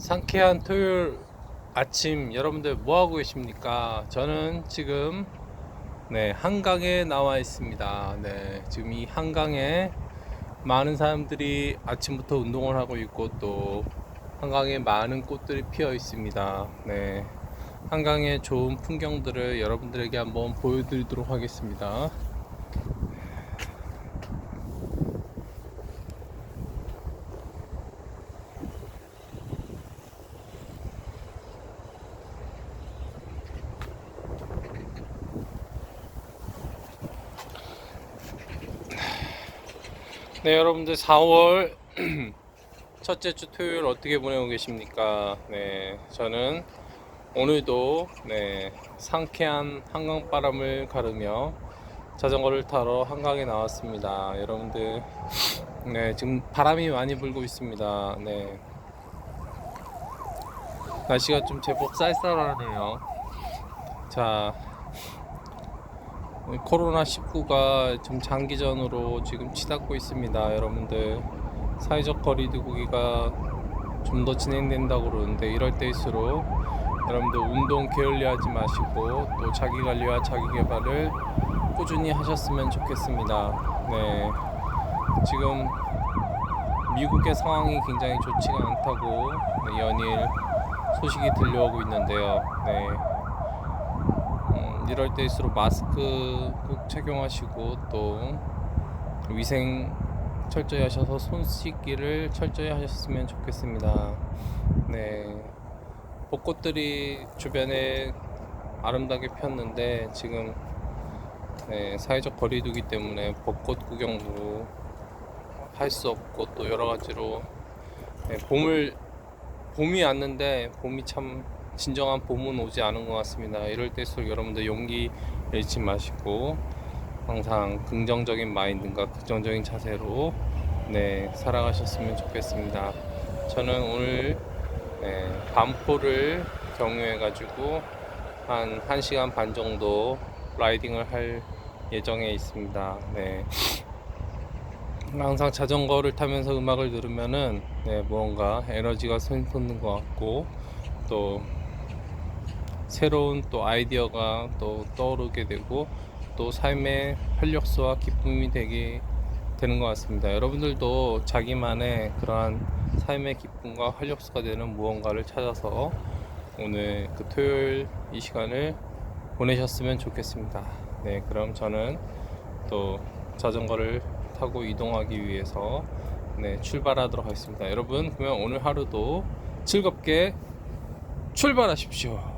상쾌한 토요일 아침 여러분들 뭐 하고 계십니까? 저는 지금 네, 한강에 나와 있습니다. 네, 지금 이 한강에 많은 사람들이 아침부터 운동을 하고 있고 또 한강에 많은 꽃들이 피어 있습니다. 네. 한강의 좋은 풍경들을 여러분들에게 한번 보여드리도록 하겠습니다. 네, 여러분들 4월 첫째 주 토요일 어떻게 보내고 계십니까? 네, 저는 오늘도 네, 상쾌한 한강 바람을 가르며 자전거를 타러 한강에 나왔습니다. 여러분들, 네, 지금 바람이 많이 불고 있습니다. 네. 날씨가 좀 제법 쌀쌀하네요. 자, 코로나 19가 좀 장기전으로 지금 치닫고 있습니다. 여러분들 사회적 거리두기가 좀 더 진행된다고 그러는데 이럴 때일수록 여러분들 운동 게을리하지 마시고 또 자기 관리와 자기 개발을 꾸준히 하셨으면 좋겠습니다. 네, 지금 미국의 상황이 굉장히 좋지가 않다고 네, 연일 소식이 들려오고 있는데요. 네. 음, 이럴 때일수록 마스크 꼭 착용하시고 또 위생 철저히 하셔서 손 씻기를 철저히 하셨으면 좋겠습니다. 네. 벚꽃들이 주변에 아름답게 폈는데 지금 네, 사회적 거리두기 때문에 벚꽃 구경도 할 수 없고 또 여러 가지로 네, 봄을 봄이 왔는데 봄이 참 진정한 봄은 오지 않은 것 같습니다. 이럴 때일수록 여러분들 용기 잃지 마시고 항상 긍정적인 마인드과 긍정적인 자세로 네, 살아가셨으면 좋겠습니다. 저는 오늘 네, 반포를 경유해 가지고 한 1시간 반 정도 라이딩을 할 예정에 있습니다. 네. 항상 자전거를 타면서 음악을 들으면은 네, 뭔가 에너지가 솟는 것 같고 또 새로운 또 아이디어가 또 떠오르게 되고 또 삶의 활력소와 기쁨이 되게 되는 것 같습니다. 여러분들도 자기만의 그러한 삶의 기쁨과 활력소가 되는 무언가를 찾아서 오늘 그 토요일 이 시간을 보내셨으면 좋겠습니다. 네, 그럼 저는 또 자전거를 타고 이동하기 위해서 네, 출발하도록 하겠습니다. 여러분, 그러면 오늘 하루도 즐겁게 출발하십시오.